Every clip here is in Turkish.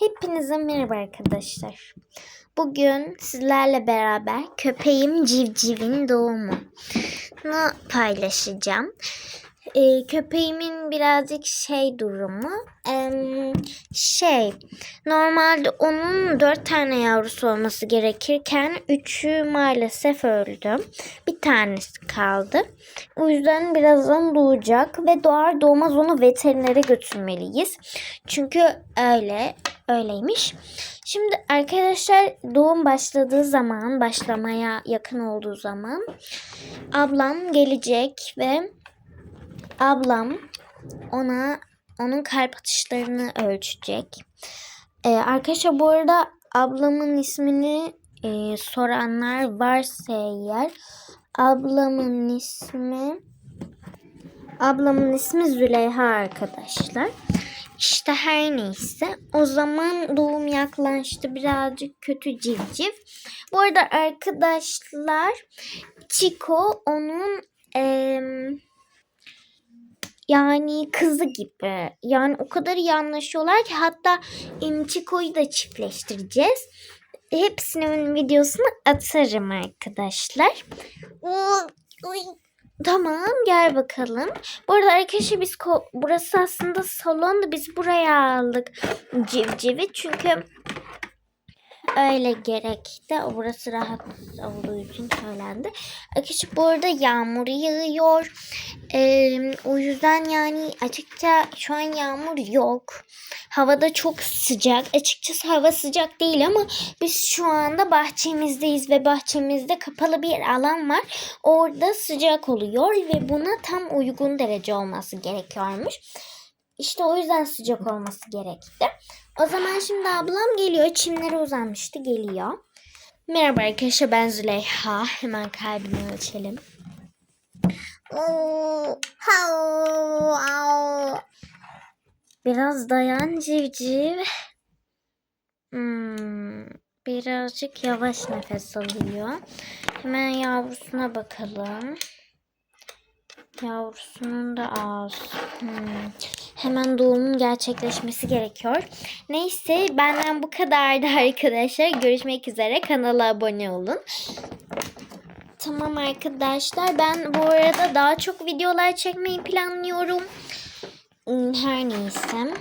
Hepinize merhaba arkadaşlar. Bugün sizlerle beraber köpeğim Civciv'in doğumunu paylaşacağım. Ee, köpeğimin birazcık şey durumu em, şey normalde onun dört tane yavrusu olması gerekirken üçü maalesef öldü. Bir tanesi kaldı. O yüzden birazdan doğacak ve doğar doğmaz onu veterinere götürmeliyiz. Çünkü öyle öyleymiş. Şimdi arkadaşlar doğum başladığı zaman, başlamaya yakın olduğu zaman ablam gelecek ve ablam ona onun kalp atışlarını ölçecek. Ee, arkadaşlar bu arada ablamın ismini e, soranlar varsa eğer ablamın ismi ablamın ismi Züleyha arkadaşlar. İşte her neyse o zaman doğum yaklaştı birazcık kötü civciv. Bu arada arkadaşlar Chico onun em, yani kızı gibi. Yani o kadar iyi anlaşıyorlar ki hatta em, Chico'yu da çiftleştireceğiz. Hepsinin videosunu atarım arkadaşlar. Tamam gel bakalım. Bu arada arkadaşlar biz burası aslında salondu. Biz buraya aldık civcivi. Çünkü öyle gerekti. Burası rahat olduğu için söylendi. Arkadaşlar bu arada yağmur yağıyor. Ee, o yüzden yani açıkça şu an yağmur yok. Havada çok sıcak. Açıkçası hava sıcak değil ama biz şu anda bahçemizdeyiz ve bahçemizde kapalı bir alan var. Orada sıcak oluyor ve buna tam uygun derece olması gerekiyormuş. İşte o yüzden sıcak olması gerekti. O zaman şimdi ablam geliyor. Çimlere uzanmıştı. Geliyor. Merhaba arkadaşlar ben Züleyha. Hemen kalbini ölçelim. Biraz dayan civciv. Hmm, birazcık yavaş nefes alıyor. Hemen yavrusuna bakalım. Yavrusunun da az. Hmm. Hemen doğumun gerçekleşmesi gerekiyor. Neyse benden bu kadardı arkadaşlar. Görüşmek üzere. Kanala abone olun. Tamam arkadaşlar ben bu arada daha çok videolar çekmeyi planlıyorum. Hmm, Her neyse.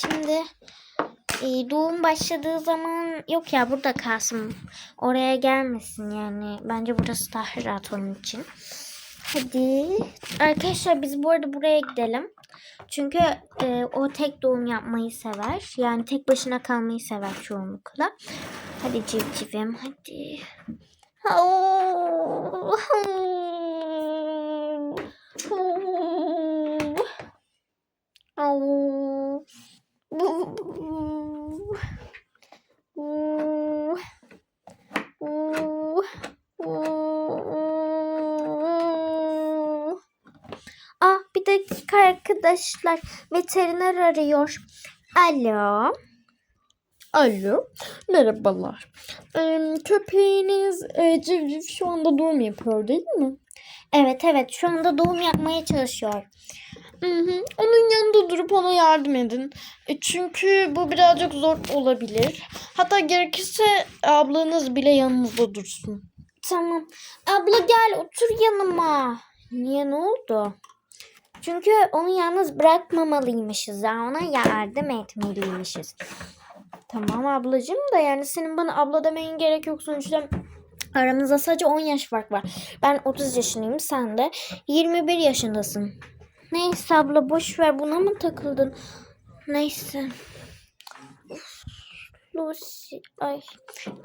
Şimdi e, doğum başladığı zaman yok ya burada kalsın. Oraya gelmesin yani. Bence burası daha rahat onun için. Hadi. Arkadaşlar biz bu arada buraya gidelim. Çünkü e, o tek doğum yapmayı sever. Yani tek başına kalmayı sever çoğunlukla. Hadi civcivim hadi. Au, au, au. Bu. Bu. Bu. Ah bir dakika arkadaşlar. Veteriner arıyor. Alo. Alo, merhabalar. Ee, köpeğiniz e, Civciv şu anda doğum yapıyor değil mi? Evet evet şu anda doğum yapmaya çalışıyor. Hı hı. Onun yanında durup ona yardım edin. E, çünkü bu birazcık zor olabilir. Hatta gerekirse ablanız bile yanınızda dursun. Tamam. Abla gel otur yanıma. Niye ne oldu? Çünkü onu yalnız bırakmamalıymışız ya. Ona yardım etmeliymişiz. Tamam ablacığım da yani senin bana abla demeyin gerek yok sonuçta. Aramızda sadece 10 yaş fark var. Ben 30 yaşındayım sen de 21 yaşındasın. Neyse abla boş ver buna mı takıldın? Neyse. Lucy ay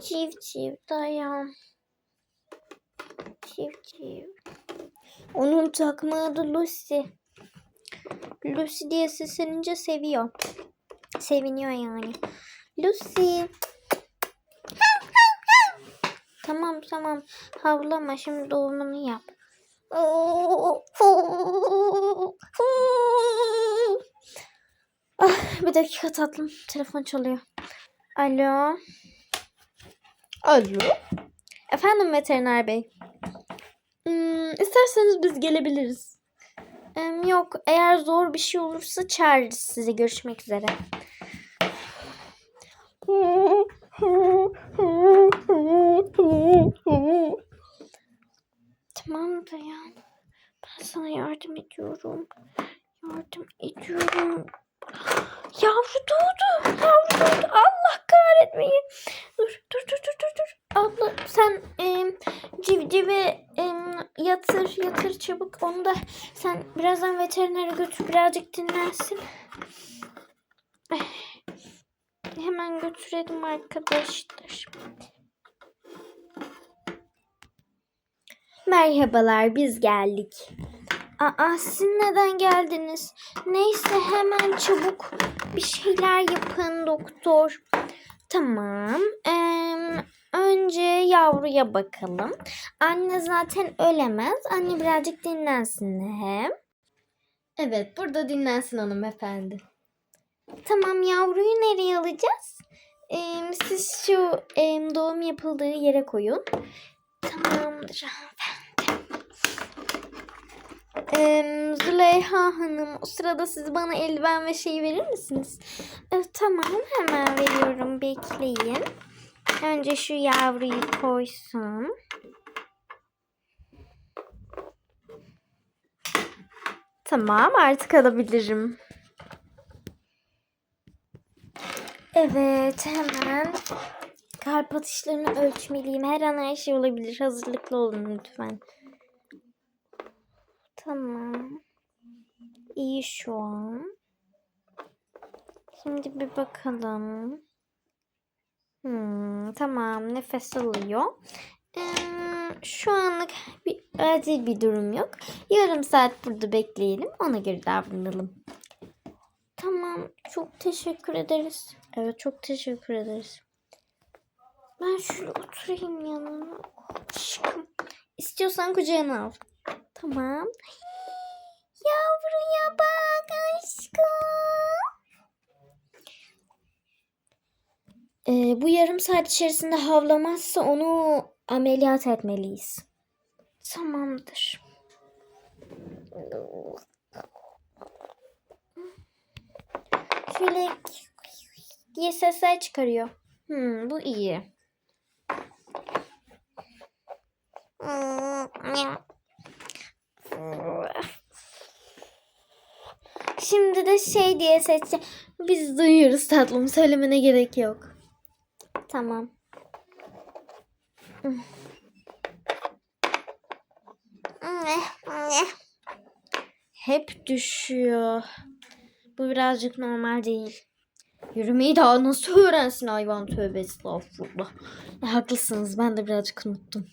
civ civ dayan. Civ civ. Onun takma adı Lucy. Lucy diye seslenince seviyor. Seviniyor yani. Lucy. tamam tamam. Havlama şimdi doğumunu yap. Ah, bir dakika tatlım. Telefon çalıyor. Alo. Alo. Efendim veteriner bey. Hmm, isterseniz biz gelebiliriz. Yok eğer zor bir şey olursa çağırırız size. Görüşmek üzere. Tamam da ya. Ben sana yardım ediyorum. Yardım ediyorum. Yavru doğdu. Yavru doğdu. Allah kahretmeyin. Dur dur dur dur dur. Abla sen em, civcive em, yatır yatır çabuk. Onu da sen birazdan veterinere götür birazcık dinlensin. Eh, Hemen götürelim arkadaşlar. Merhabalar biz geldik. Aa siz neden geldiniz? Neyse hemen çabuk bir şeyler yapın doktor. Tamam. önce yavruya bakalım. Anne zaten ölemez. Anne birazcık dinlensin hem. Evet burada dinlensin hanımefendi. Tamam yavruyu nereye alacağız? Eee, siz şu eee, doğum yapıldığı yere koyun. Tamamdır hanımefendi. Eee, Züleyha Hanım o sırada siz bana eldiven ve şey verir misiniz? E, tamam hemen veriyorum bekleyin. Önce şu yavruyu koysun. Tamam artık alabilirim. Evet hemen kalp atışlarını ölçmeliyim. Her an her şey olabilir. Hazırlıklı olun lütfen. Tamam. İyi şu an. Şimdi bir bakalım. Hmm, tamam nefes alıyor. Ee, şu anlık bir acil bir durum yok. Yarım saat burada bekleyelim. Ona göre davranalım. Tamam. Çok teşekkür ederiz. Evet çok teşekkür ederiz. Ben şöyle oturayım yanına. Aşkım. İstiyorsan kucağına al. Tamam. Ee, bu yarım saat içerisinde havlamazsa onu ameliyat etmeliyiz. Tamamdır. Şöyle diye sesler çıkarıyor. Hmm, bu iyi. Şimdi de şey diye sesle biz duyuyoruz tatlım söylemene gerek yok. Tamam. Hep düşüyor. Bu birazcık normal değil. Yürümeyi daha nasıl öğrensin hayvan tövbe estağfurullah. E, haklısınız ben de birazcık unuttum.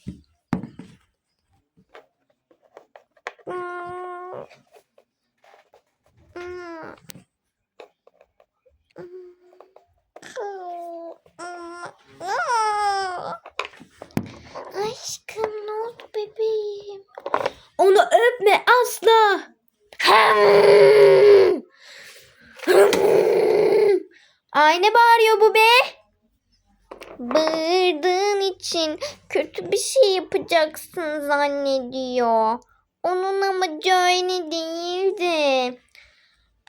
Aşkım ne oldu bebeğim? Onu öpme asla. Ay ne bağırıyor bu be? Bağırdığın için kötü bir şey yapacaksın zannediyor. Onun amacı öyle değildi.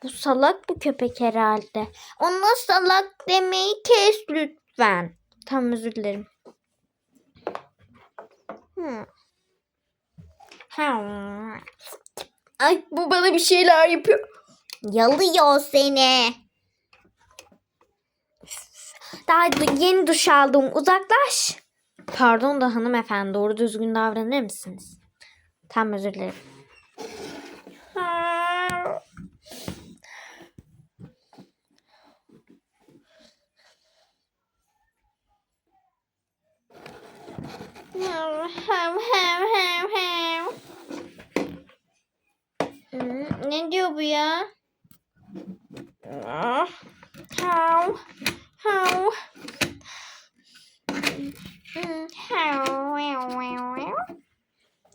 Bu salak bu köpek herhalde. Ona salak demeyi kes lütfen. Tamam özür dilerim. Hmm. Ay bu bana bir şeyler yapıyor. Yalıyor seni. Daha yeni duş aldım. Uzaklaş. Pardon da hanımefendi doğru düzgün davranır mısınız? Tam özür dilerim. Hmm, Ne diyor bu ya? Ah, hav, hav.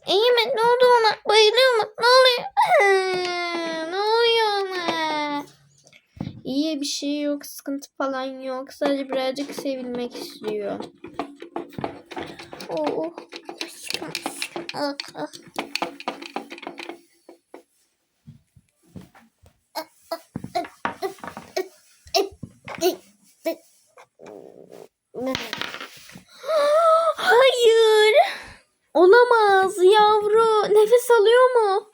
İyi mi? Ne oldu ona? Bayılıyor mu? Ne oluyor? ne oluyor ona? İyi bir şey yok. Sıkıntı falan yok. Sadece birazcık sevilmek istiyor. Oh. Aşkım, aşkım. Ah, ah. alıyor mu?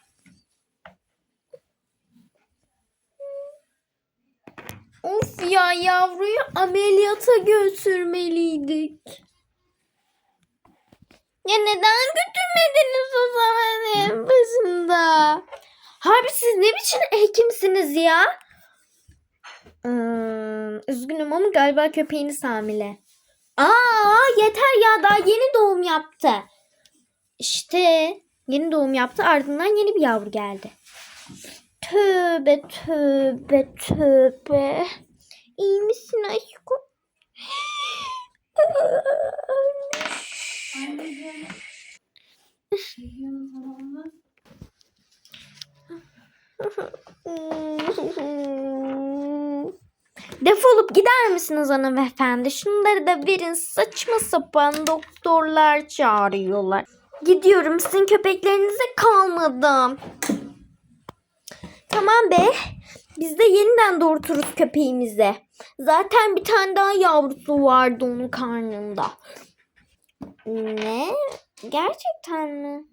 Of ya yavruyu ameliyata götürmeliydik. Ya neden götürmediniz o zaman en başında? Harbi siz ne biçim hekimsiniz ya? Hmm, üzgünüm ama galiba köpeğiniz hamile. Aa yeter ya daha yeni doğum yaptı. İşte yeni doğum yaptı ardından yeni bir yavru geldi. Tövbe tövbe tövbe. İyi misin aşkım? Defolup gider misiniz hanımefendi? Şunları da verin. Saçma sapan doktorlar çağırıyorlar. Gidiyorum. Sizin köpeklerinize kalmadım. Tamam be. Biz de yeniden doğurturuz köpeğimizi. Zaten bir tane daha yavrusu vardı onun karnında. Ne? Gerçekten mi?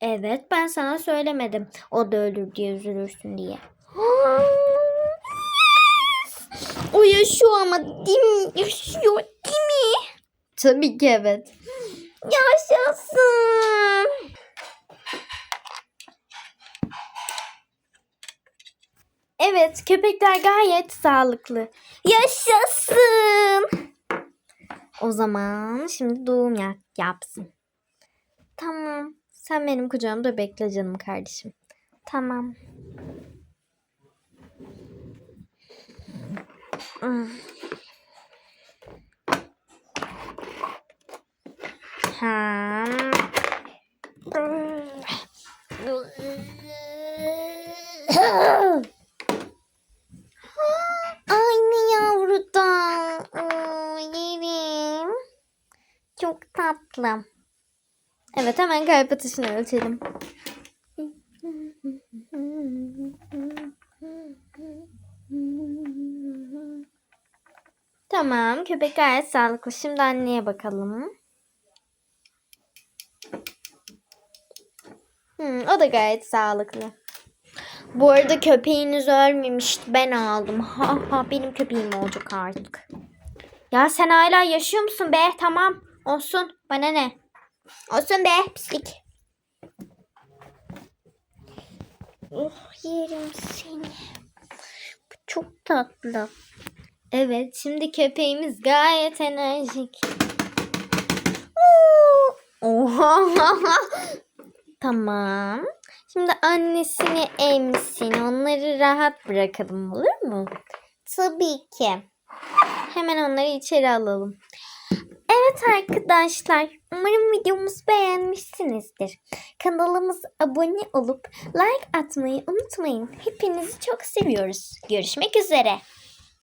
Evet ben sana söylemedim. O da ölür diye üzülürsün diye. O yaşıyor ama değil mi? Yaşıyor değil mi? Tabii ki evet. Yaşasın. Evet, köpekler gayet sağlıklı. Yaşasın. O zaman şimdi doğum yap yapsın. Tamam. Sen benim kucağımda bekle canım kardeşim. Tamam. Hmm. Ha. Aynı yavrudan. Yerim. Çok tatlı. Evet hemen kalp atışını ölçelim. Tamam köpek gayet sağlıklı. Şimdi anneye bakalım. Hmm, o da gayet sağlıklı. Bu arada köpeğiniz ölmemişti. Ben aldım. Ha ha benim köpeğim olacak artık. Ya sen hala yaşıyor musun be? Tamam. Olsun. Bana ne? Olsun be pislik. Oh yerim seni. Bu çok tatlı. Evet şimdi köpeğimiz gayet enerjik. Oha. tamam. Şimdi annesini emsin. Onları rahat bırakalım olur mu? Tabii ki. Hemen onları içeri alalım. Evet arkadaşlar. Umarım videomuzu beğenmişsinizdir. Kanalımıza abone olup like atmayı unutmayın. Hepinizi çok seviyoruz. Görüşmek üzere.